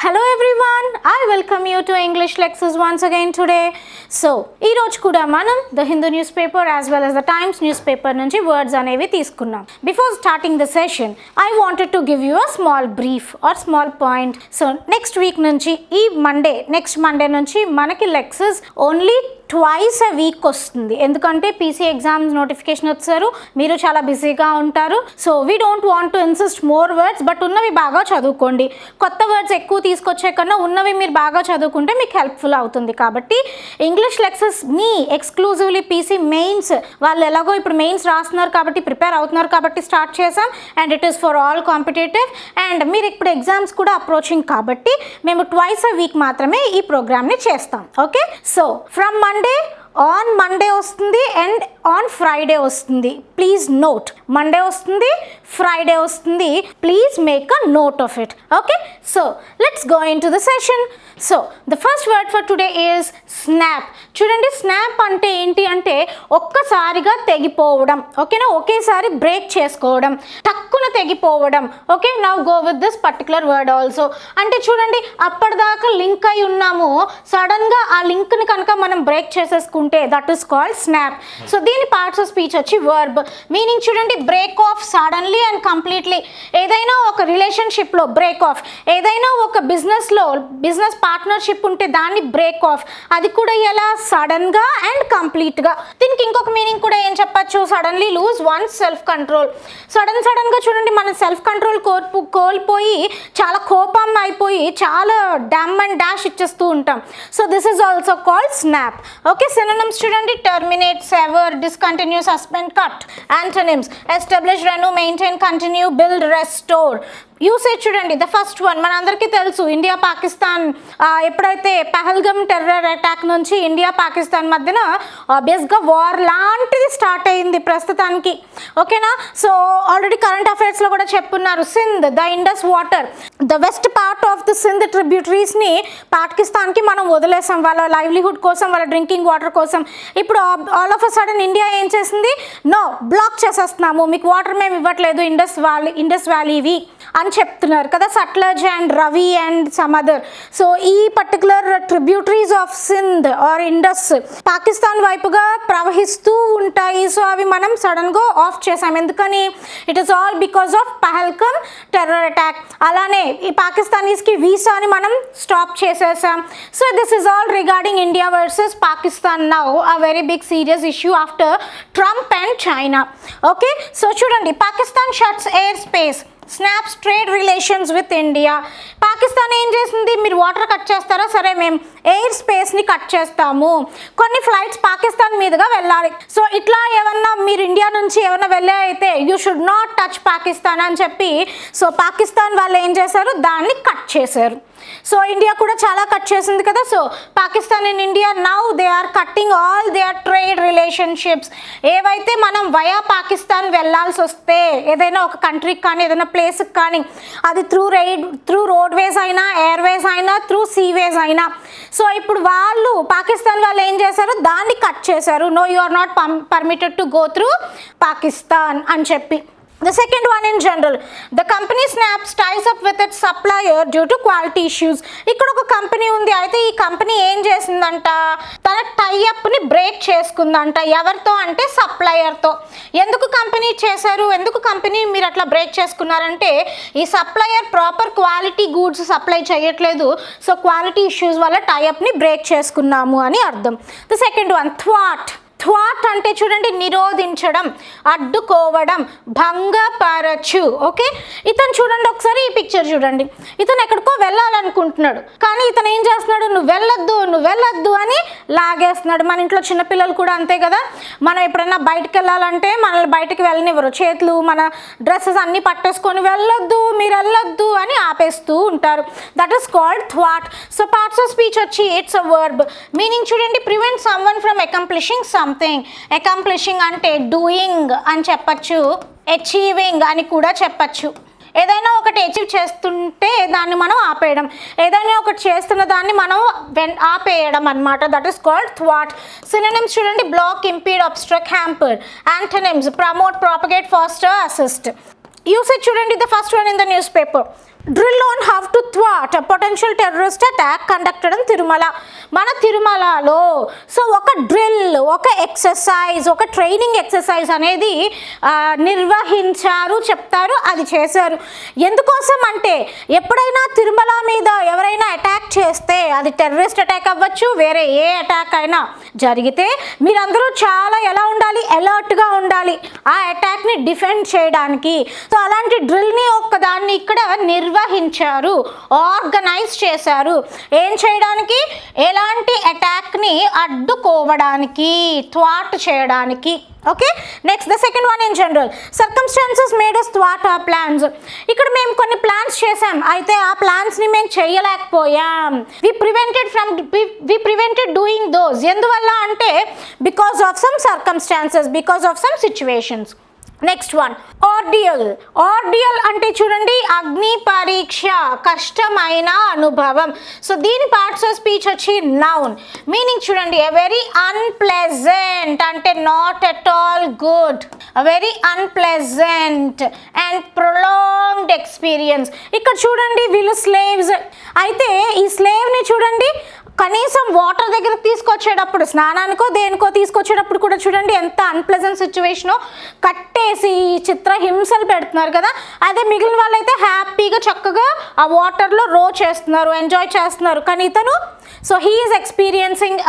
Hello everyone I welcome you to English lexis once again today so ఈరోజు కూడా మనం the Hindu newspaper as well as the Times newspaper నుంచి words అనేవి తీసుకున్నాం. Before starting the session I wanted to give you a small brief or small point so next week నుంచి ఈ Monday next Monday నుంచి మనకి lexis only twice a week వస్తుంది. ఎందుకంటే PC exams notification వచ్చారు. మీరు చాలా బిజీగా ఉంటారు. So we don't want to insist more words but ఉన్నవి బాగా చదువుకోండి. కొత్త వర్డ్స్ ఎక్కువ తీసుకొచ్చే కన్నా ఉన్నవి మీరు బాగా చదువుకుంటే మీకు హెల్ప్ఫుల్ అవుతుంది. కాబట్టి ఇంగ్లీష్ లెక్సెస్ మీ ఎక్స్క్లూజివ్లీ పీసీ మెయిన్స్ వాళ్ళు ఎలాగో ఇప్పుడు మెయిన్స్ రాస్తున్నారు కాబట్టి ప్రిపేర్ అవుతున్నారు కాబట్టి స్టార్ట్ చేసాం and it is for all competitive and మీరు ఇప్పుడు ఎగ్జామ్స్ కూడా అప్రోచింగ్ కాబట్టి మేము ట్వైస్ అ వీక్ మాత్రమే ఈ ప్రోగ్రామ్ని చేస్తాం. Okay so from Monday on Monday వస్తుంది అండ్ ఆన్ ఫ్రైడే వస్తుంది. ప్లీజ్ నోట్ మండే వస్తుంది ఫ్రైడే వస్తుంది. Please make a note of it okay so let's go into the session so the first word for today is snap చూడండి snap అంటే ఏంటి అంటే ఒక్కసారిగా తెగిపోవడం. ఓకేనా ఒకేసారి బ్రేక్ చేసుకోవడం. టక్కున తెగిపోవడం. Okay now go with this particular word also అంటే చూడండి అప్పటిదాకా లింక్ అయి ఉన్నాము. సడన్గా ఆ లింక్ని కనుక మనం బ్రేక్ చేసేసుకుంటే that is called snap so దీని పార్ట్స్ ఆఫ్ స్పీచ్ వచ్చి వర్బ్ మీనింగ్ చూడండి break off suddenly and completely ఏదైనా ఒక రిలేషన్షిప్లో బ్రేక్ ఆఫ్ ఏదైనా ఒక బిజినెస్లో బిజినెస్ పార్ట్నర్షిప్ ఉంటే దాన్ని బ్రేక్ ఆఫ్. అది కూడా ఎలా? సడన్గా అండ్ కంప్లీట్గా. దీనికి ఇంకొక మీనింగ్ కూడా ఏం చెప్పచ్చు? Suddenly lose oneself control. Sudden సడన్గా చూడండి మన సెల్ఫ్ కంట్రోల్ కోల్పు కోల్పోయి చాలా కోపం అయిపోయి చాలా డ్యామ్ అండ్ డాష్ ఇచ్చేస్తూ ఉంటాం. So this is also called snap okay synonyms చూడండి. Terminate sever discontinue suspend cut antonyms establish renew maintain continue build restore usage చూడండి ద ఫస్ట్ వన్ మన అందరికీ తెలుసు ఇండియా పాకిస్తాన్ ఎప్పుడైతే పహల్గమ్ టెర్రర్ అటాక్ నుంచి ఇండియా పాకిస్తాన్ మధ్యన ఆబ్వియస్గా వార్ లాంటిది స్టార్ట్ అయింది ప్రస్తుతానికి. ఓకేనా? సో ఆల్రెడీ కరెంట్ అఫైర్స్లో కూడా చెప్పున్నారు Sindh the Indus water the west part of the Sindh ట్రిబ్యూటరీస్ని పాకిస్తాన్కి మనం వదిలేసాం. వాళ్ళ లైవ్లీహుడ్ కోసం వాళ్ళ డ్రింకింగ్ వాటర్ కోసం. ఇప్పుడు all of a sudden India ఏం చేసింది? నో బ్లాక్ చేసేస్తున్నాము. మీకు వాటర్ మేము ఇవ్వట్లేదు ఇండస్ వ్యాలీ ఇండస్ వ్యాలీవి. అని చెప్తున్నారు కదా Sutlej and Ravi and some other so ఈ particular tributaries of Sindh or Indus Pakistan వైపుగా ప్రవహిస్తూ ఉంటాయి. సో అవి మనం సడన్గా ఆఫ్ చేసాం. ఎందుకని? It is all because of Pahalgam terror attack అలానే ఈ పాకిస్తానీస్కి వీసాని మనం స్టాప్ చేసేసాం. So this is all regarding India versus Pakistan now a very big serious issue after Trump and China okay so చూడండి Pakistan shuts airspace snaps trade relations with India Pakistan ఏం చేసింది? మీరు వాటర్ కట్ చేస్తారా? సరే మేము air స్పేస్ని cut చేస్తాము. కొన్ని flights Pakistan మీదుగా వెళ్ళాలి. సో ఇట్లా ఏమన్నా మీరు ఇండియా నుంచి ఏమన్నా వెళ్ళే అయితే you should not touch Pakistan అని చెప్పి సో పాకిస్తాన్ వాళ్ళు ఏం చేశారు? దాన్ని కట్ చేశారు. సో ఇండియా కూడా చాలా కట్ చేసింది కదా. So Pakistan and India now they are cutting all they are trade relationships ఏవైతే మనం వయా పాకిస్తాన్ వెళ్ళాల్సి వస్తే ఏదైనా ఒక కంట్రీకి కానీ ఏదైనా ప్లేస్కి కానీ అది త్రూ రైడ్ త్రూ రోడ్వేస్ అయినా ఎయిర్వేస్ అయినా త్రూ సీవేస్ అయినా సో ఇప్పుడు వాళ్ళు పాకిస్తాన్ వాళ్ళు ఏం చేశారు? దాన్ని కట్ చేశారు. No you are not permitted to go through Pakistan అని చెప్పి. The second one in general, the company snaps ties up with its supplier due to quality issues. ఇక్కడ ఒక కంపెనీ ఉంది. అయితే ఈ కంపెనీ ఏం చేసిందంట? తన టైఅప్ని బ్రేక్ చేసుకుందంట. ఎవరితో? అంటే సప్లయర్తో ఎందుకు కంపెనీ చేశారు? ఎందుకు కంపెనీ మీరు అట్లా బ్రేక్ చేసుకున్నారంటే ఈ supplier proper quality goods supply చేయట్లేదు. సో క్వాలిటీ ఇష్యూస్ వల్ల టైఅప్ని బ్రేక్ చేసుకున్నాము అని అర్థం. The second one that that అంటే చూడండి నిరోధించడం అడ్డుకోవడం భంగపరచు ఓకే? ఇతను చూడండి ఒకసారి ఈ పిక్చర్ చూడండి. ఇతను ఎక్కడికో వెళ్ళాలనుకుంటున్నాడు. కానీ ఇతను ఏం చేస్తున్నాడు? నువ్వు వెళ్ళొద్దు నువ్వు వెళ్ళొద్దు అని లాగేస్తున్నాడు. మన ఇంట్లో చిన్నపిల్లలు కూడా అంతే కదా? మనం ఎప్పుడైనా బయటకు వెళ్ళాలంటే మనల్ని బయటకు వెళ్ళనివ్వరు. చేతులు మన డ్రెస్సెస్ అన్నీ పట్టేసుకొని వెళ్ళొద్దు మీరు వెళ్ళొద్దు అని ఆపేస్తూ ఉంటారు. దట్ ఈస్ కాల్డ్ థ్వాట్ సో పార్ట్స్ ఆఫ్ స్పీచ్ వచ్చి ఇట్స్ అ వర్బ్ మీనింగ్ చూడండి prevent someone from accomplishing something accomplishing అంటే డూయింగ్ అని చెప్పచ్చు. అచీవింగ్ అని కూడా చెప్పచ్చు. ఏదైనా ఒకటి అచీవ్ చేస్తుంటే దాన్ని మనం ఆపేయడం. ఏదైనా ఒకటి చేస్తున్న దాన్ని మనం వెన్ ఆపేయడం అనమాట దట్ ఈస్ కాల్డ్ థ్వాట్ సినిమ్స్ చూడండి. Block impede obstruct hamper antonyms promote propagate foster assist usage చూడండి. The first one in the newspaper drill on how to థ్వాట్ potential terrorist attack conducted in Tirumala మన తిరుమలలో so ఒక drill ఒక exercise ఒక training exercise అనేది నిర్వహించారు చెప్తారు అది చేశారు. ఎందుకోసం అంటే ఎప్పుడైనా తిరుమల మీద ఎవరైనా అటాక్ చేస్తే అది టెర్రరిస్ట్ అటాక్ అవ్వచ్చు వేరే ఏ అటాక్ అయినా జరిగితే మీరందరూ చాలా ఎలా ఉండాలి? అలర్ట్గా ఉండాలి. ఆ అటాక్ని డిఫెండ్ చేయడానికి. సో అలాంటి డ్రిల్ని ఒక్కదాన్ని ఇక్కడ నిర్వహించారు ఆర్గనైజ్ చేశారు. ఏం చేయడానికి? ఎలాంటి అటాక్ని అడ్డుకోవడానికి థ్వాట్ చేయడానికి. Okay next the second one in general circumstances made us థ్వాట్ ఆ ప్లాన్స్ ఇక్కడ మేము కొన్ని ప్లాన్స్ చేసాం అయితే ఆ ప్లాన్స్ని మేము చేయలేకపోయాం. We prevented from we prevented doing those ఎందువల్ల అంటే because of some circumstances because of some situations next one ordeal ordeal అంటే చూడండి అగ్ని పరీక్ష కష్టమైన అనుభవం. సో దీని పార్ట్స్ ఆఫ్ స్పీచ్ వచ్చి నౌన్ మీనింగ్ చూడండి ఎ వెరీ అన్ప్లెజెంట్ అంటే not at all good very unpleasant and prolonged experience ఇక్కడ చూడండి వీళ్ళు స్లేవ్స్ అయితే ఈ స్లేవ్ని చూడండి కనీసం వాటర్ దగ్గర తీసుకొచ్చేటప్పుడు స్నానానికో దేనికో తీసుకొచ్చేటప్పుడు కూడా చూడండి ఎంత అన్ప్లెజెంట్ సిచ్యువేషనో కట్టేసి చిత్ర హింసలు పెడుతున్నారు కదా. అదే మిగిలిన వాళ్ళైతే హ్యాపీగా చక్కగా ఆ వాటర్లో రో చేస్తున్నారు ఎంజాయ్ చేస్తున్నారు. కానీ ఇతను so he is experiencing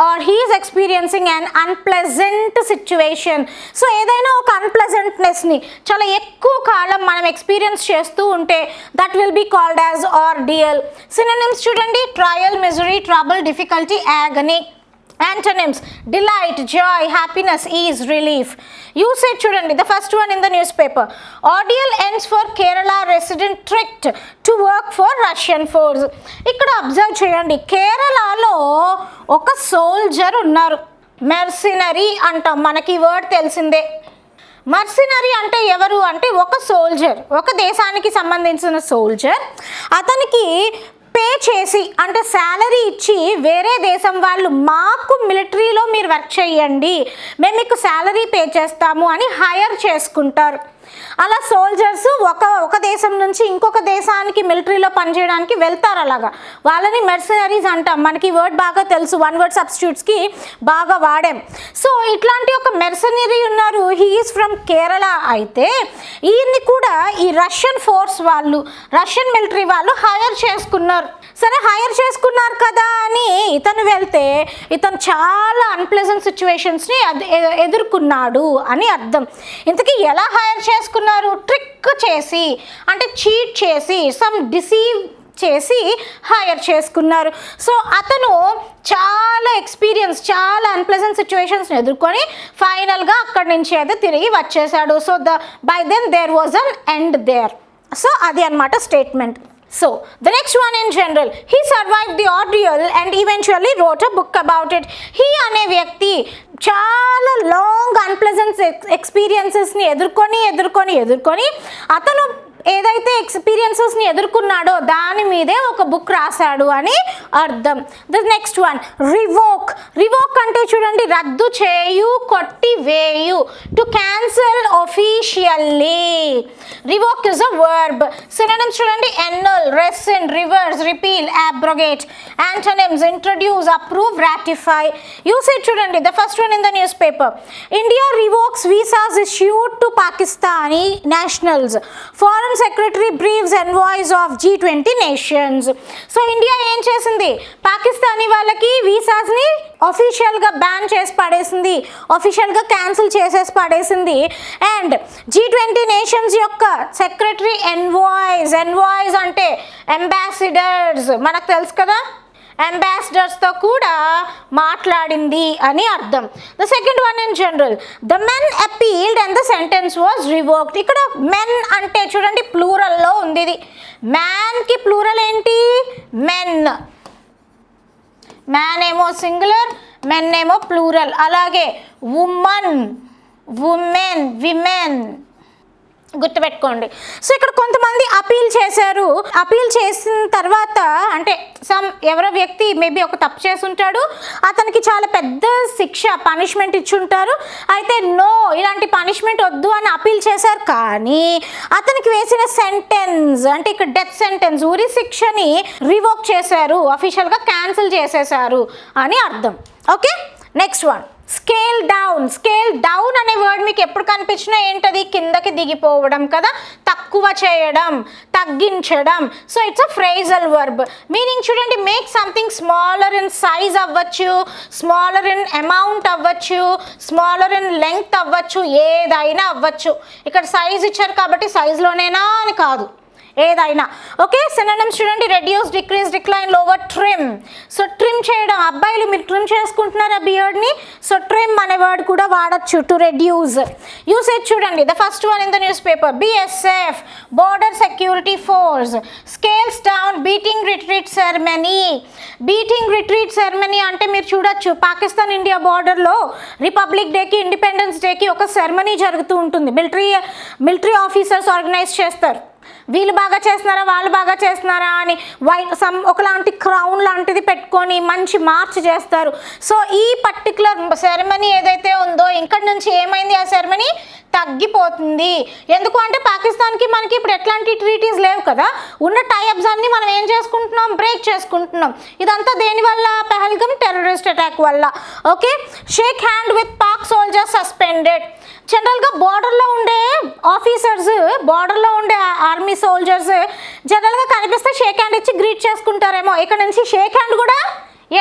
or he is experiencing and unpleasant situation so ఏదైనా ఒక అన్ప్లెజెంట్నెస్ని చాలా ఎక్కువ కాలం మనం ఎక్స్పీరియన్స్ చేస్తూ ఉంటే that will be called as ordeal synonyms చూడండి. Trial misery trouble difficulty agony antonyms delight joy happiness ease relief usage చూడండి the first one in the newspaper ordeal ends for Kerala resident tricked to work for Russian force ఇక్కడ observe చేయండి కేరళలో ఒక soldier ఉన్నారు mercenary అంటాం మనకి word తెలిసిందే మర్సినరీ అంటే ఎవరు అంటే ఒక సోల్జర్ ఒక దేశానికి సంబంధించిన సోల్జర్ అతనికి పే చేసి అంటే శాలరీ ఇచ్చి వేరే దేశం వాళ్ళు మాకు మిలిటరీలో మీరు వర్క్ చేయండి. మేము మీకు శాలరీ పే చేస్తాము అని హైర్ చేసుకుంటారు. అలా సోల్జర్స్ ఒక ఒక దేశం నుంచి ఇంకొక దేశానికి మిలిటరీలో పనిచేయడానికి వెళ్తారు అలాగా. వాళ్ళని మెర్సనరీస్ అంటాం. మనకి వర్డ్ బాగా తెలుసు. వన్ వర్డ్ సబ్స్టిట్యూట్స్కి బాగా వాడాం. సో ఇట్లాంటి ఒక మెర్సనరీ ఉన్నారు. హీఈస్ ఫ్రమ్ కేరళ అయితే ఈయన్ని కూడా ఈ రష్యన్ ఫోర్స్ వాళ్ళు రష్యన్ మిలిటరీ వాళ్ళు హైర్ చేసుకున్నారు. సరే హైర్ చేసుకున్నారు కదా అని ఇతను వెళ్తే ఇతను చాలా అన్ప్లెజెంట్ సిచ్యువేషన్స్ని ఎదుర్కొన్నాడు అని అర్థం. ఇంతకీ ఎలా హైర్ చేసుకున్నారు? ట్రిక్ చేసి అంటే చీట్ చేసి సమ్ డిసీవ్ చేసి హైర్ చేసుకున్నారు. సో అతను చాలా ఎక్స్పీరియన్స్ చాలా అన్ప్లెజెంట్ సిచ్యువేషన్స్ని ఎదుర్కొని ఫైనల్గా అక్కడి నుంచి అయితే తిరిగి వచ్చేసాడు. So the by then there was an end there so అది అనమాట statement so the next one in general he survive the ordeal and eventually wrote a book about it he అనే వ్యక్తి చాలా లాంగ్ అన్ప్లెజెంట్ ఎక్స్పీరియన్సెస్ని ఎదుర్కొని ఎదుర్కొని ఎదుర్కొని అతను ఏదైతే ఎక్స్పీరియన్సెస్ని ఎదుర్కొన్నాడో దాని మీదే ఒక బుక్ రాశాడు అని అర్థం. The next one revoke revoke అంటే చూడండి రద్దు చేయు కొట్టి వేయు to cancel officially revoke is a verb synonyms చూడండి annul rescind reverse repeal abrogate antonyms introduce approve ratify usage చూడండి the first one in the newspaper India revokes visas issued to Pakistani nationals foreign secretary briefs envoys of G twenty nations. So India ఏం చేసింది? పాకిస్తానీ వాళ్ళకి వీసాస్ని అఫీషియల్గా ban చేసి పడేసింది. అఫీషియల్గా cancel చేసేసి పడేసింది. అండ్ జీ ట్వంటీ నేషన్స్ యొక్క సెక్రటరీ ఎన్వాయిస్ ఎన్వాయిస్ అంటే అంబాసిడర్స్ మనకు తెలుసు కదా? అంబాసిడర్స్తో కూడా మాట్లాడింది అని అర్థం. The second one in general the men appealed and the sentence was revoked ఇక్కడ మెన్ అంటే చూడండి ప్లూరల్లో ఉంది ఇది. మ్యాన్కి ప్లూరల్ ఏంటి? మెన్ మ్యాన్ ఏమో సింగులర్ మెన్ ఏమో ప్లూరల్ అలాగే ఉమన్ ఉమెన్ విమెన్ గుర్తుపెట్టుకోండి. సో ఇక్కడ కొంతమంది అపీల్ చేశారు. అపీల్ చేసిన తర్వాత అంటే సమ్ ఎవరో వ్యక్తి మేబీ ఒక తప్పు చేసి ఉంటాడు అతనికి చాలా పెద్ద శిక్ష పనిష్మెంట్ ఇచ్చి ఉంటారు అయితే నో ఇలాంటి పనిష్మెంట్ వద్దు అని అపీల్ చేశారు. కానీ అతనికి వేసిన సెంటెన్స్ అంటే ఇక్కడ డెత్ సెంటెన్స్ ఉరి శిక్షని రివోక్ చేశారు అఫీషియల్గా క్యాన్సిల్ చేసేశారు అని అర్థం. Okay next one scale down scale down అనే వర్డ్ మీకు ఎప్పుడు కనిపించినా ఏంటది? కిందకి దిగిపోవడం కదా? తక్కువ చేయడం తగ్గించడం. So it's a phrasal verb meaning చూడండి make something smaller in size అవ్వచ్చు స్మాలర్ ఇన్ అమౌంట్ అవ్వచ్చు స్మాలర్ ఇన్ లెంగ్త్ అవ్వచ్చు ఏదైనా అవ్వచ్చు. ఇక్కడ సైజ్ ఇచ్చారు కాబట్టి సైజులోనేనా అని కాదు. ఏదైనా. ఓకే సినోనిమ్స్ చూడండి reduce decrease decline lower trim so trim చేయడం అబ్బాయిలు మీరు ట్రిమ్ చేసుకుంటున్నారా బియర్డ్ని సో ట్రిమ్ అనే వర్డ్ కూడా వాడచ్చు టు రెడ్యూస్ యూసేజ్ చూడండి the first one in the newspaper BSF border security force scales down beating retreat ceremony beating retreat ceremony అంటే మీరు చూడొచ్చు పాకిస్తాన్ ఇండియా బార్డర్లో రిపబ్లిక్ డేకి ఇండిపెండెన్స్ డేకి ఒక సెరమనీ జరుగుతూ ఉంటుంది. మిలిటరీ మిలిటరీ ఆఫీసర్స్ ఆర్గనైజ్ చేస్తారు. వీళ్ళు బాగా చేస్తున్నారా వాళ్ళు బాగా చేస్తున్నారా అని వైట్ సమ్ ఒకలాంటి క్రౌన్ లాంటిది పెట్టుకొని మంచి మార్చ్ చేస్తారు. సో ఈ పర్టికులర్ సెరమనీ ఏదైతే ఉందో ఇక్కడ నుంచి ఏమైంది ఆ సెరమనీ? తగ్గిపోతుంది. ఎందుకు అంటే పాకిస్తాన్కి మనకి ఇప్పుడు ఎట్లాంటి ట్రీటీస్ లేవు కదా. ఉన్న టైప్స్ అన్ని మనం ఏం చేసుకుంటున్నాం? బ్రేక్ చేసుకుంటున్నాం. ఇదంతా దేనివల్ల పెహల్గమ్ టెర్రరిస్ట్ అటాక్ వల్ల. Okay? Shake hand with Pak soldiers suspended. జనరల్గా బార్డర్లో ఉండే ఆఫీసర్స్ బార్డర్లో ఉండే ఆర్మీ సోల్జర్స్ జనరల్గా కనిపిస్తే షేక్ హ్యాండ్ ఇచ్చి గ్రీట్ చేసుకుంటారేమో. ఇక్కడ నుంచి షేక్ హ్యాండ్ కూడా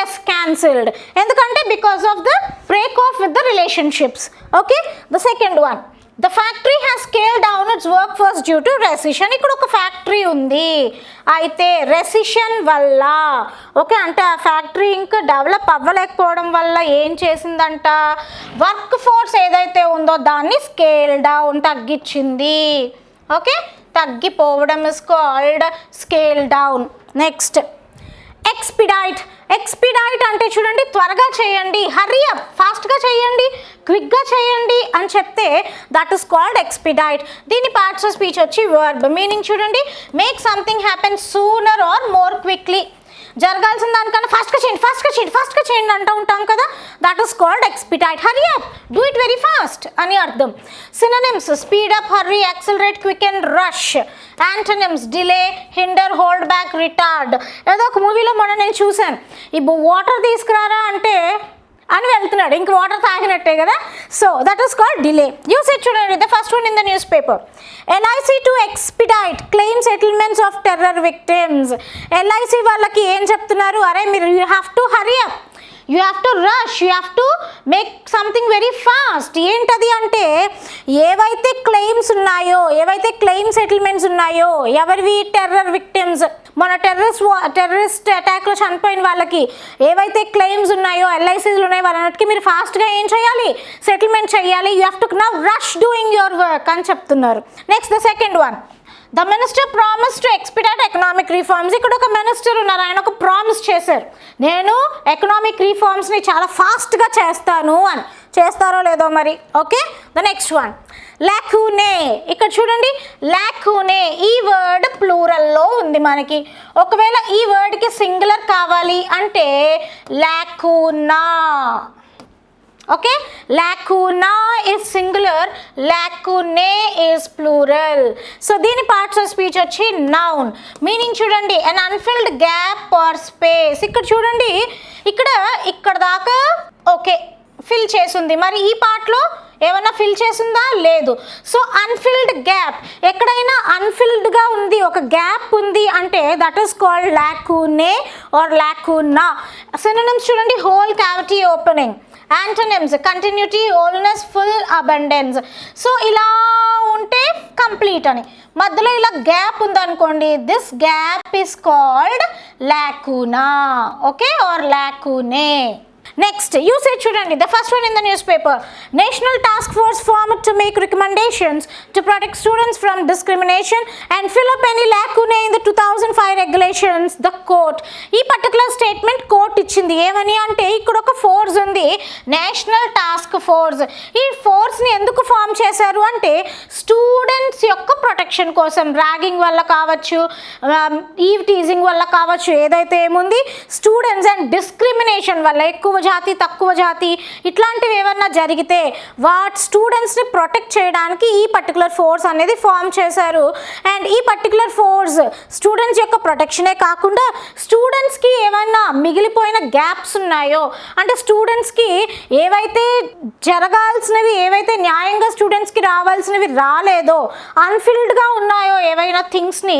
ఎస్ క్యాన్సిల్డ్ ఎందుకంటే because of the break off with the relationships okay the second one the factory has scale down its workforce due to recession ఇక్కడ ఒక ఫ్యాక్టరీ ఉంది. అయితే రెసిషన్ వల్ల ఓకే అంటే ఆ ఫ్యాక్టరీ ఇంకా డెవలప్ అవ్వలేకపోవడం వల్ల ఏం చేసిందంట? వర్క్ ఫోర్స్ ఏదైతే ఉందో దాన్ని స్కేల్ డౌన్ తగ్గించింది. ఓకే తగ్గిపోవడం is called scale down next expedite expedite అంటే చూడండి త్వరగా చేయండి హర్రీ అప్ ఫాస్ట్గా చేయండి క్విక్గా చేయండి అని చెప్తే దట్ ఇస్ కాల్డ్ ఎక్స్పిడైట్ దీని పార్ట్స్ ఆఫ్ స్పీచ్ వచ్చి వర్బ్ మీనింగ్ చూడండి make something happen sooner or more quickly జరగాల్సిన దానికన్నా ఫాస్ట్గా చేయండి ఫాస్ట్గా చేయండి ఫాస్ట్గా చేయండి అంటూ ఉంటాం కదా that is called expedite hurry up do it very fast అని అర్థం. Synonyms speed up hurry accelerate quick and rush antonyms delay hinder hold back retard ఏదో ఒక మూవీలో మొన్న నేను చూశాను. ఈ వాటర్ తీసుకురారా అంటే అని వెళ్తున్నాడు. ఇంక వాటర్ తాగినట్టే కదా. So that is called delay use it చూడండి the first one in the newspaper LIC to expedite claim settlements of terror victims LIC వాళ్ళకి ఏం చెప్తున్నారు? అరే మీరు you have to hurry up you have to rush you have to make something very fast ఏంటది అంటే ఏవైతే claims ఉన్నాయో ఏవైతే క్లెయిమ్ సెటిల్మెంట్స్ ఉన్నాయో ఎవరివి టెర్రర్ విక్టిమ్స్ మన టెర్రరిస్ట్ టెర్రరిస్ట్ అటాక్లో చనిపోయిన వాళ్ళకి ఏవైతే క్లెయిమ్స్ ఉన్నాయో ఎల్ఐసీలు ఉన్నాయో వాళ్ళకి మీరు ఫాస్ట్గా ఏం చేయాలి? సెటిల్మెంట్ చేయాలి. You have to now rush doing your work అని చెప్తున్నారు. Next the second one the minister promise to expedite economic reforms ఇక్కడ ఒక మినిస్టర్ ఉన్నారు. ఆయన ఒక ప్రామిస్ చేశారు. నేను ఎకనామిక్ రిఫార్మ్స్ని చాలా ఫాస్ట్గా చేస్తాను అని. చేస్తారో లేదో మరి. Okay the next one lacunae ఇక్కడ చూడండి. లాక్యూనే ఈ వర్డ్ ప్లూరల్లో ఉంది మనకి. ఒకవేళ ఈ వర్డ్కి సింగులర్ కావాలి అంటే lacuna okay lacuna is singular lacunae is plural so దీని పార్ట్స్ ఆఫ్ స్పీచ్ వచ్చి నౌన్ మీనింగ్ చూడండి an unfilled gap or space ఇక్కడ చూడండి ఇక్కడ ఇక్కడ దాకా ఓకే ఫిల్ చేసింది. మరి ఈ పార్ట్లో ఏమైనా ఫిల్ చేసిందా? లేదు. సో అన్ఫిల్డ్ గ్యాప్ ఎక్కడైనా అన్ఫిల్డ్గా ఉంది ఒక గ్యాప్ ఉంది అంటే that is called lacunae or lacuna synonyms చూడండి hole cavity opening antonyms continuity wholeness full abundance so ఇలా ఉంటే కంప్లీట్ అని. మధ్యలో ఇలా గ్యాప్ ఉందనుకోండి this gap is called lacuna okay or lacunae next usage చూడండి the first one in the newspaper national task force form to make recommendations to protect students from discrimination and fill up any lack in the two thousand five regulations the court ఈ particular statement court ఇచ్చింది. ఏమని అంటే ఇక్కడ ఒక force ఉంది. National task force ఈ ఫోర్స్ని ఎందుకు ఫామ్ చేశారు అంటే స్టూడెంట్స్ యొక్క ప్రొటెక్షన్ కోసం ర్యాగింగ్ వల్ల కావచ్చు ఈవ్ టీజింగ్ వల్ల కావచ్చు ఏదైతే ఏముంది స్టూడెంట్స్ అండ్ డిస్క్రిమినేషన్ వల్ల ఎక్కువ జాతి తక్కువ జాతి ఇట్లాంటివి ఏమన్నా జరిగితే వాటి స్టూడెంట్స్ని ప్రొటెక్ట్ చేయడానికి ఈ పర్టికులర్ ఫోర్స్ అనేది ఫామ్ చేశారు. అండ్ ఈ పర్టికులర్ ఫోర్స్ స్టూడెంట్స్ యొక్క ప్రొటెక్షనే కాకుండా స్టూడెంట్స్కి ఏమైనా మిగిలిపోయిన గ్యాప్స్ ఉన్నాయో అంటే స్టూడెంట్స్కి ఏవైతే జరగాల్సినవి ఏవైతే న్యాయంగా స్టూడెంట్స్కి రావాల్సినవి రాలేదో అన్ఫిల్డ్గా ఉన్నాయో ఏవైనా థింగ్స్ని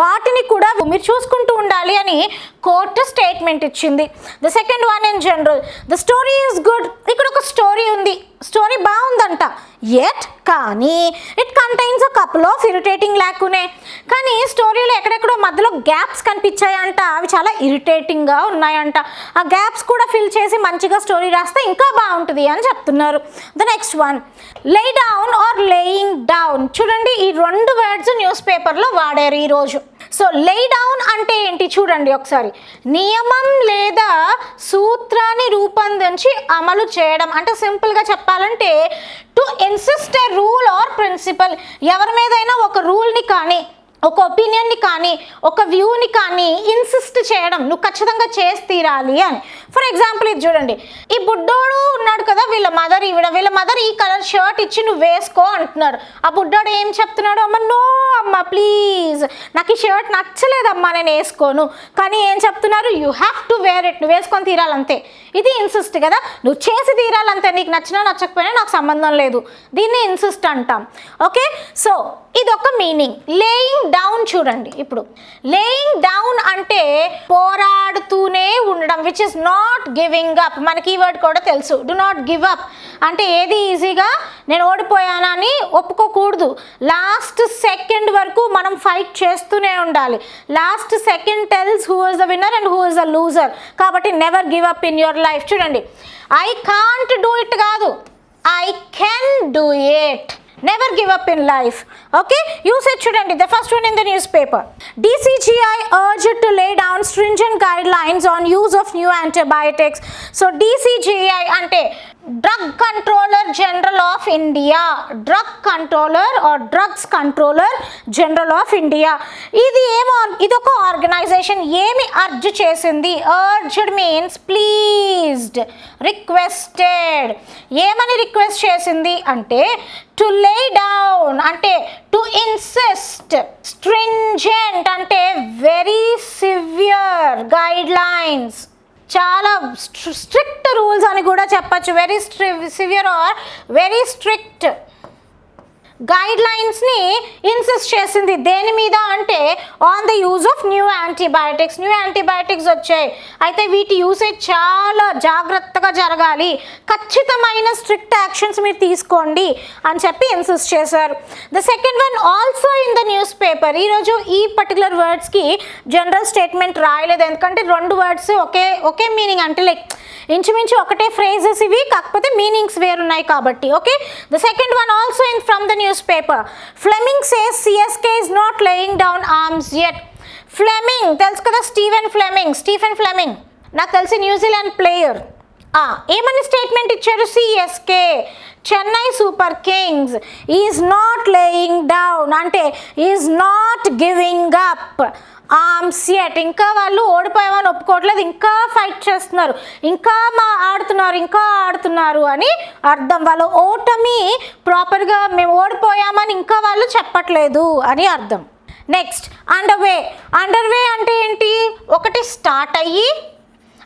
వాటిని కూడా మీరు చూసుకుంటూ ఉండాలి అని కోర్టు స్టేట్మెంట్ ఇచ్చింది. The second one in general the story is good ఇక్కడ ఒక స్టోరీ ఉంది. స్టోరీ బాగుందంట. ఎట్ కానీ it contains a couple of irritating lacunae కానీ స్టోరీలో ఎక్కడెక్కడో మధ్యలో గ్యాప్స్ కనిపించాయంట. అవి చాలా ఇరిటేటింగ్గా ఉన్నాయంట. ఆ గ్యాప్స్ కూడా ఫిల్ చేసి మంచిగా స్టోరీ రాస్తే ఇంకా బాగుంటుంది అని చెప్తున్నారు. The next one lay down or laying down చూడండి ఈ రెండు వర్డ్స్ న్యూస్ పేపర్లో వాడారు ఈరోజు సో లే డౌన్ అంటే ఏంటి? చూడండి ఒకసారి. నియమం లేదా సూత్రాన్ని రూపొందించి అమలు చేయడం. అంటే సింపుల్గా చెప్పాలంటే to insist a rule or principle ఎవరి మీదైనా ఒక రూల్ని కానీ ఒక ఒపీనియన్ని కానీ ఒక వ్యూని కానీ ఇన్సిస్ట్ చేయడం నువ్వు ఖచ్చితంగా చేసి తీరాలి అని. ఫర్ ఎగ్జాంపుల్ ఇది చూడండి. ఈ బుడ్డోడు ఉన్నాడు కదా వీళ్ళ మదర్ ఈవిడ. వీళ్ళ మదర్ ఈ కలర్ షర్ట్ ఇచ్చి నువ్వు వేసుకో అంటున్నారు. ఆ బుడ్డోడు ఏం చెప్తున్నాడు? అమ్మ నో అమ్మ ప్లీజ్ నాకు ఈ షర్ట్ నచ్చలేదమ్మా నేను వేసుకోను. కానీ ఏం చెప్తున్నారు? You have to wear it నువ్వు వేసుకొని తీరాలంతే. ఇది ఇన్సిస్ట్ కదా. నువ్వు చేసి తీరాలంతే. నీకు నచ్చినా నచ్చకపోయినా నాకు సంబంధం లేదు. దీన్ని ఇన్సిస్ట్ అంటాం. ఓకే సో ఇది ఒక మీనింగ్ లేయింగ్ డౌన్ చూడండి ఇప్పుడు. లేయింగ్ డౌన్ అంటే పోరాడుతూనే ఉండడం which is not giving up మనకి ఈ వర్డ్ కూడా తెలుసు. డు నాట్ గివ్ అప్ అంటే ఏది ఈజీగా నేను ఓడిపోయానని ఒప్పుకోకూడదు. లాస్ట్ సెకండ్ వరకు మనం ఫైట్ చేస్తూనే ఉండాలి. Last second tells who is the winner and who is the loser కాబట్టి never give up in your life చూడండి. ఐ కాంట్ డూ ఇట్ కాదు. I can do it never give up in life okay usage చూడండి the first one in the newspaper DCGI urge to lay down stringent guidelines on use of new antibiotics so DCGI అంటే drug controller general of India drug controller or drugs controller general of India ఇది ఏమో ఇది ఒక organisation ఏమి urge చేసింది? Urged means pleased requested ఏమని request చేసింది? అంటే టు లే డౌన్ అంటే టు ఇన్సిస్ట్ స్ట్రింజెంట్ అంటే వెరీ సివియర్ గైడ్ లైన్స్ చాలా స్ట్రిక్ట్ రూల్స్ అని కూడా చెప్పచ్చు. Very stri severe or very strict guide లైన్స్ని insist చేసింది. దేని మీద అంటే on the use of new antibiotics new antibiotics వచ్చాయి. అయితే వీటి యూసేజ్ చాలా జాగ్రత్తగా జరగాలి. ఖచ్చితమైన స్ట్రిక్ట్ యాక్షన్స్ మీరు తీసుకోండి అని చెప్పి ఇన్సిస్ట్ చేశారు. The second one also in the newspaper ఈరోజు ఈ పర్టికులర్ వర్డ్స్కి జనరల్ స్టేట్మెంట్ రాయలేదు. ఎందుకంటే రెండు వర్డ్స్ ఒకే ఒకే మీనింగ్ అంటే లైక్ ఇంచుమించు ఒకటే ఫ్రేజెస్ ఇవి కాకపోతే మీనింగ్స్ వేరున్నాయి కాబట్టి okay the second one also in from the newspaper Fleming says CSK is not laying down arms yet Fleming తెలుసు కదా స్టీవెన్ ఫ్లెమింగ్ స్టీఫెన్ ఫ్లెమింగ్ నాకు తెలిసి న్యూజిలాండ్ ప్లేయర్ ఏమని స్టేట్మెంట్ ఇచ్చారు CSK Chennai super kings is not laying down అంటే is not giving up arms ఇంకా వాళ్ళు ఓడిపోయామని ఒప్పుకోవట్లేదు ఇంకా ఫైట్ చేస్తున్నారు ఇంకా మా ఆడుతున్నారు ఇంకా ఆడుతున్నారు అని అర్థం. వాళ్ళ ఓటమి ప్రాపర్గా మేము ఓడిపోయామని ఇంకా వాళ్ళు చెప్పట్లేదు అని అర్థం. నెక్స్ట్ అండర్వే అండర్వే అంటే ఏంటి? ఒకటి స్టార్ట్ అయ్యి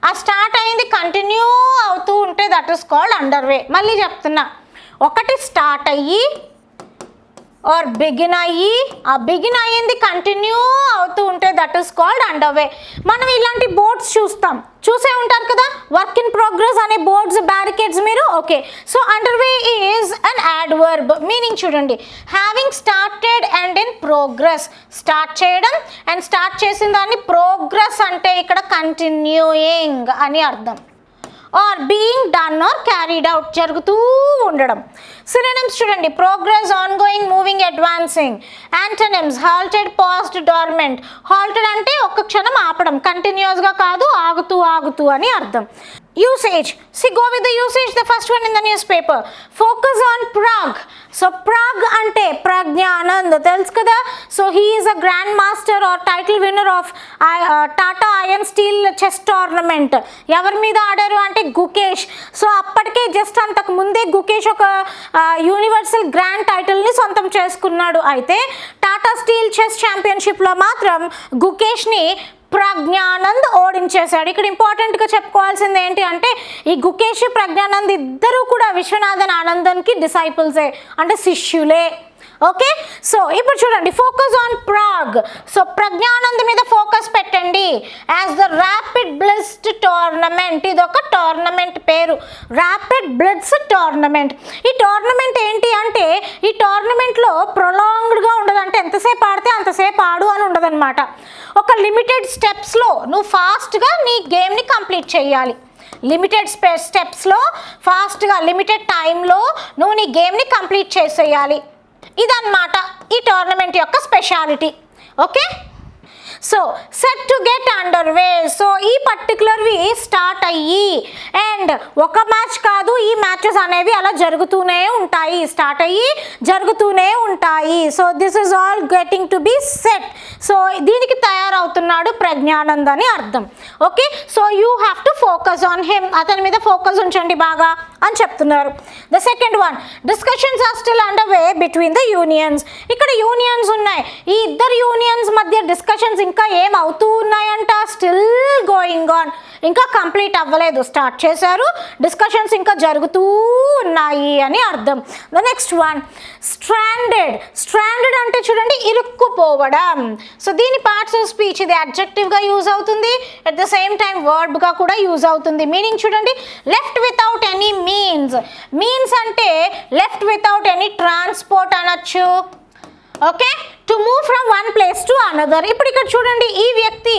ఆ స్టార్ట్ అయింది కంటిన్యూ అవుతూ ఉంటే దట్ ఇస్ కాల్డ్ అండర్వే మళ్ళీ చెప్తున్నా. ఒకటి స్టార్ట్ అయ్యి ఆర్ బిగిన్ అయ్యి ఆ బిగిన్ అయ్యింది కంటిన్యూ అవుతూ ఉంటే దట్ ఈస్ కాల్డ్ అండర్వే మనం ఇలాంటి బోర్డ్స్ చూస్తాం. చూసే ఉంటారు కదా? వర్క్ ఇన్ ప్రోగ్రెస్ అనే బోర్డ్స్ బ్యారికేడ్స్ మీరు? Okay so underway is an adverb meaning చూడండి. Having started and in progress start చేయడం అండ్ స్టార్ట్ చేసిన దాన్ని ప్రోగ్రెస్ అంటే ఇక్కడ కంటిన్యూయింగ్ అని అర్థం. Or being done or carried out జరుగుతూ ఉండడం. సినిమ్స్ చూడండి. Progress ongoing moving advancing antonyms halted paused dormant halted అంటే ఒక్క క్షణం ఆపడం. కంటిన్యూస్గా కాదు ఆగుతూ ఆగుతూ అని అర్థం. Usage so go with the usage the first one in the newspaper focus on Prag so Prag అంటే ప్రజ్ఞానంద్ తెలుసు కదా so he is a grandmaster or title winner of Tata in steel chess tournament ఎవరి మీద ఆడారు అంటే Gukesh so అప్పటికే just అంతకు ముందే గుకేష్ ఒక యూనివర్సల్ గ్రాండ్ టైటిల్ని సొంతం చేసుకున్నాడు అయితే టాటా స్టీల్ చెస్ ఛాంపియన్షిప్లో మాత్రం గుకేష్ని ప్రజ్ఞానంద్ ఓడించేశాడు. ఇక్కడ ఇంపార్టెంట్గా చెప్పుకోవాల్సింది ఏంటి అంటే ఈ గుకేష్ ప్రజ్ఞానంద్ ఇద్దరూ కూడా విశ్వనాథన్ ఆనందన్కి డిసైపుల్సే అంటే శిష్యులే. ఓకే? సో ఇప్పుడు చూడండి focus on Prag so Praggnanandhaa మీద ఫోకస్ పెట్టండి. As the rapid blitz tournament ఇది ఒక టోర్నమెంట్ పేరు. ర్యాపిడ్ బ్లిట్స్ టోర్నమెంట్ ఈ టోర్నమెంట్ ఏంటి అంటే ఈ టోర్నమెంట్లో ప్రొలాంగ్డ్గా ఉండదు. అంటే ఎంతసేపు ఆడితే అంతసేపు ఆడు అని ఉండదన్నమాట. ఒక లిమిటెడ్ స్టెప్స్లో నువ్వు ఫాస్ట్గా నీ గేమ్ని కంప్లీట్ చేయాలి. లిమిటెడ్ స్పె స్టెప్స్లో ఫాస్ట్గా లిమిటెడ్ టైంలో నువ్వు నీ గేమ్ని కంప్లీట్ చేసేయాలి. ఇదన్నమాట ఈ టోర్నమెంట్ యొక్క speciality. Okay? So set to get under way. So ఈ పర్టికులర్వి స్టార్ట్ అయ్యి అండ్ ఒక మ్యాచ్ కాదు ఈ మ్యాచెస్ అనేవి అలా జరుగుతూనే ఉంటాయి. స్టార్ట్ అయ్యి జరుగుతూనే ఉంటాయి. So this is all getting to be set. So దీనికి తయారవుతున్నాడు ప్రజ్ఞానంద్ అని అర్థం. Okay? So you have to focus on him. అతని మీద ఫోకస్ ఉంచండి బాగా. అని చెప్తున్నారు. The second one discussions are still under way between the unions ఇక్కడ యూనియన్స్ ఉన్నాయి. ఈ ఇద్దరు యూనియన్స్ మధ్య డిస్కషన్స్ ఇంకా ఏం అవుతూ ఉన్నాయంట? స్టిల్ గోయింగ్ ఆన్ ఇంకా కంప్లీట్ అవ్వలేదు. స్టార్ట్ చేశారు. డిస్కషన్స్ ఇంకా జరుగుతూ ఉన్నాయి అని అర్థం. The next one stranded stranded అంటే చూడండి ఇరుక్కుపోవడం. సో దీని పార్ట్స్ ఆఫ్ స్పీచ్ ఇది అడ్జెక్టివ్గా యూజ్ అవుతుంది. అట్ ద సేమ్ టైం వర్బ్గా కూడా యూజ్ అవుతుంది. మీనింగ్ చూడండి left without any means means అంటే లెఫ్ట్ వితౌట్ ఎనీ ట్రాన్స్పోర్ట్ అనొచ్చు. Okay to move from one place to another ఇప్పుడు ఇక్కడ చూడండి ఈ వ్యక్తి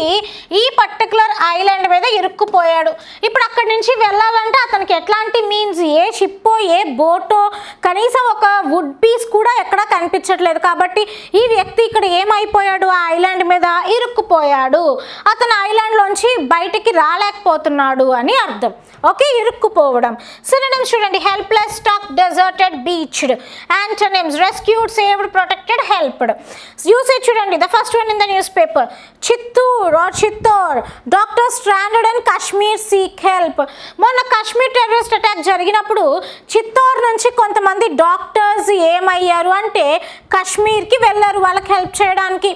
ఈ పర్టికులర్ ఐలాండ్ మీద ఇరుక్కుపోయాడు. ఇప్పుడు అక్కడి నుంచి వెళ్ళాలంటే అతనికి ఎట్లాంటి మీన్స్ ఏ షిప్పో ఏ బోటో కనీసం ఒక వుడ్ పీస్ కూడా ఎక్కడా కనిపించట్లేదు. కాబట్టి ఈ వ్యక్తి ఇక్కడ ఏమైపోయాడు? ఆ ఐలాండ్ మీద ఇరుక్కుపోయాడు. అతను ఐలాండ్లోంచి బయటికి రాలేకపోతున్నాడు అని అర్థం. ఓకే ఇరుక్కుపోవడం. సినిమ్స్ చూడండి helpless stuck deserted beached antonyms rescued saved protected helped usage చూడండి the first one in the newspaper Chittoor or Chittoor. Doctor stranded and Kashmir seek help మొన్న కాశ్మీర్ టెర్రరిస్ట్ అటాక్ జరిగినప్పుడు చిత్తూరు నుంచి కొంతమంది డాక్టర్స్ ఏమయ్యారు అంటే కాశ్మీర్కి వెళ్ళారు వాళ్ళకి హెల్ప్ చేయడానికి.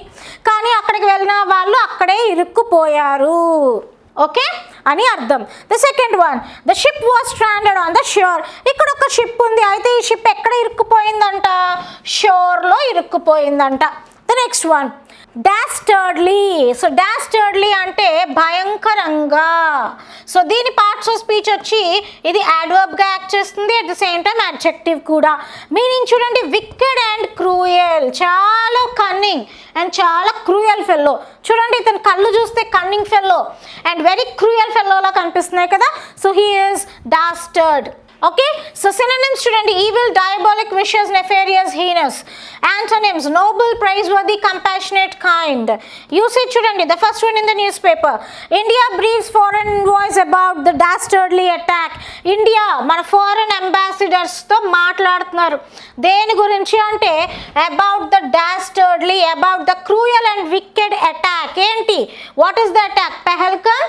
కానీ అక్కడికి వెళ్ళిన వాళ్ళు అక్కడే ఇరుక్కుపోయారు. ఓకే అని అర్థం. The second one the ship was stranded on the shore ఇక్కడ ఒక షిప్ ఉంది. అయితే ఈ షిప్ ఎక్కడ ఇరుక్కుపోయిందంట? షోర్లో ఇరుక్కుపోయిందంట. The next one dastardly so dastardly అంటే భయంకరంగా. సో దీని పార్ట్స్ ఆఫ్ స్పీచ్ వచ్చి ఇది యాడ్వర్బ్గా యాక్ట్ చేస్తుంది. At the same time adjective కూడా. మీనింగ్ చూడండి విక్కెడ్ అండ్ క్రూయల్ చాలా కన్నింగ్ అండ్ చాలా క్రూయల్ ఫెల్లో చూడండి ఇతను కళ్ళు చూస్తే cunning fellow and very cruel ఫెల్లోలా కనిపిస్తున్నాయి కదా. So he is dastard okay so synonyms చూడండి evil diabolic vicious nefarious heinous antonyms noble praiseworthy compassionate kind usage చూడండి the first one in the newspaper India briefs foreign envoys about the dastardly attack India మన foreign అంబాసిడర్స్తో మాట్లాడుతున్నారు. దేని గురించి అంటే about the dastardly about the cruel and wicked attack ఏంటి? What is the attack Pahalgam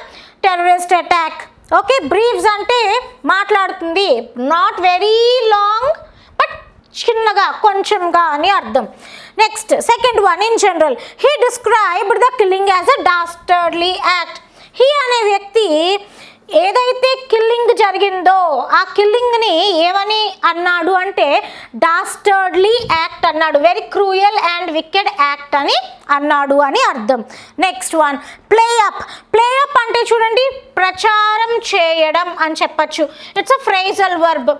terrorist attack okay briefs అంటే మాట్లాడుతుంది. Not very long but చిన్నగా కొంచెంగా అని అర్థం. Next second one in general he described the killing as a dastardly act he అనే వ్యక్తి ఏదైతే కిల్లింగ్ జరిగిందో ఆ కిల్లింగ్ని ఏమని అన్నాడు అంటే డాస్టర్డ్లీ యాక్ట్ అన్నాడు. Very cruel and wicked act అని అన్నాడు అని అర్థం. Next one play up play చేయడం అని చెప్పచ్చు. It's a phrasal verb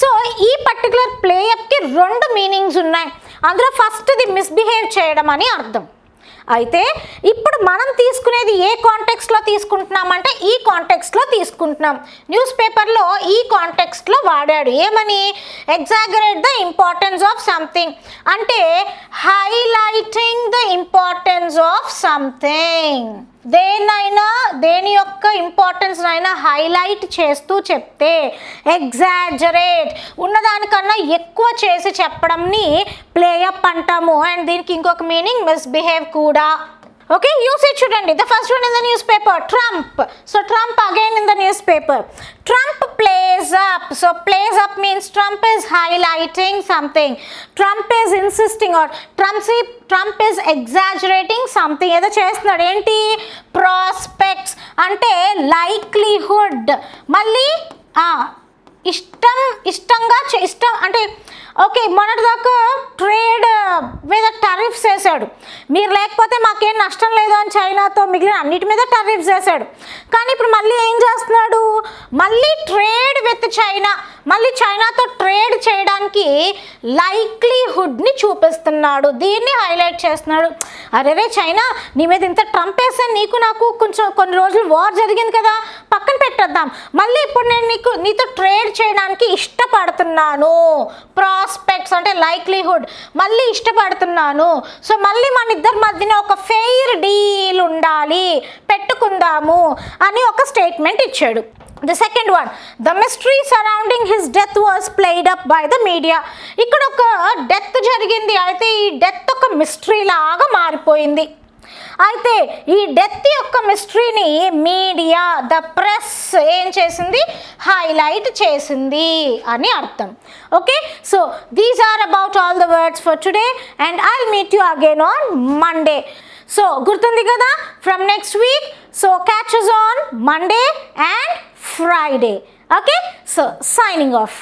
so ఈ పర్టికులర్ ప్లేఅప్కి రెండు మీనింగ్స్ ఉన్నాయి. అందులో ఫస్ట్ది మిస్బిహేవ్ చేయడం అని అర్థం. అయితే ఇప్పుడు మనం తీసుకునేది ఏ కాంటెక్స్ట్లో తీసుకుంటున్నామంటే ఈ కాంటెక్స్ట్లో తీసుకుంటున్నాం. న్యూస్ పేపర్లో ఈ కాంటెక్స్ట్లో వాడాడు. ఏమని? Exaggerate the importance of something అంటే highlighting the importance of something దేన్నైనా దేని యొక్క ఇంపార్టెన్స్ అయినా హైలైట్ చేస్తూ చెప్తే ఎగ్జాజరేట్ ఉన్నదానికన్నా ఎక్కువ చేసి చెప్పడంని ప్లేఅప్ అంటాము. అండ్ దీనికి ఇంకొక మీనింగ్ మిస్బిహేవ్ కూడా. ఓకే యూసేజ్ చూడండి the first one in the newspaper Trump so Trump again in the newspaper Trump plays up so plays up means Trump is highlighting something Trump is insisting or Trump Trump is exaggerating something ఏదో చేస్తున్నాడు. ఏంటి? Prospects అంటే likelihood మళ్ళీ ఇష్టం ఇష్టంగా ఇష్టం అంటే okay మొన్నటిదాకా ట్రేడ్ మీద టరిఫ్స్ వేసాడు మీరు లేకపోతే మాకేం నష్టం లేదు అని చైనాతో మిగిలిన అన్నిటి మీద టరిఫ్స్ వేసాడు కానీ ఇప్పుడు మళ్ళీ ఏం చేస్తున్నాడు? మళ్ళీ ట్రేడ్ విత్ చైనా. మళ్ళీ చైనాతో ట్రేడ్ చేయడానికి లైక్లీహుడ్ని చూపిస్తున్నాడు. దీన్ని హైలైట్ చేస్తున్నాడు. అరే రే చైనా నీ మీద ఇంత ట్రంప్ వేసాను నీకు నాకు కొంచెం కొన్ని రోజులు వార్ జరిగింది కదా పక్కన పెట్టేద్దాం. మళ్ళీ ఇప్పుడు నేను నీకు నీతో ట్రేడ్ చేయడానికి ఇష్టపడుతున్నాను. ప్రా ప్రాస్పెక్ట్స్ అంటే లైక్లీహుడ్ మళ్ళీ ఇష్టపడుతున్నాను. సో మళ్ళీ మన ఇద్దరి మధ్యన ఒక ఫెయిర్ డీల్ ఉండాలి. పెట్టుకుందాము అని ఒక స్టేట్మెంట్ ఇచ్చాడు. The second one the mystery surrounding his death was played up by the media ఇక్కడ ఒక డెత్ జరిగింది. అయితే ఈ డెత్ ఒక మిస్టరీ లాగా మారిపోయింది. అయితే ఈ డెత్ యొక్క మిస్టరీని మీడియా ద ప్రెస్ ఏం చేసింది? హైలైట్ చేసింది అని అర్థం. Okay? So these are about all the words for today and I meet you again on Monday so గుర్తుంది కదా? From next week so catches on Monday and Friday okay so signing off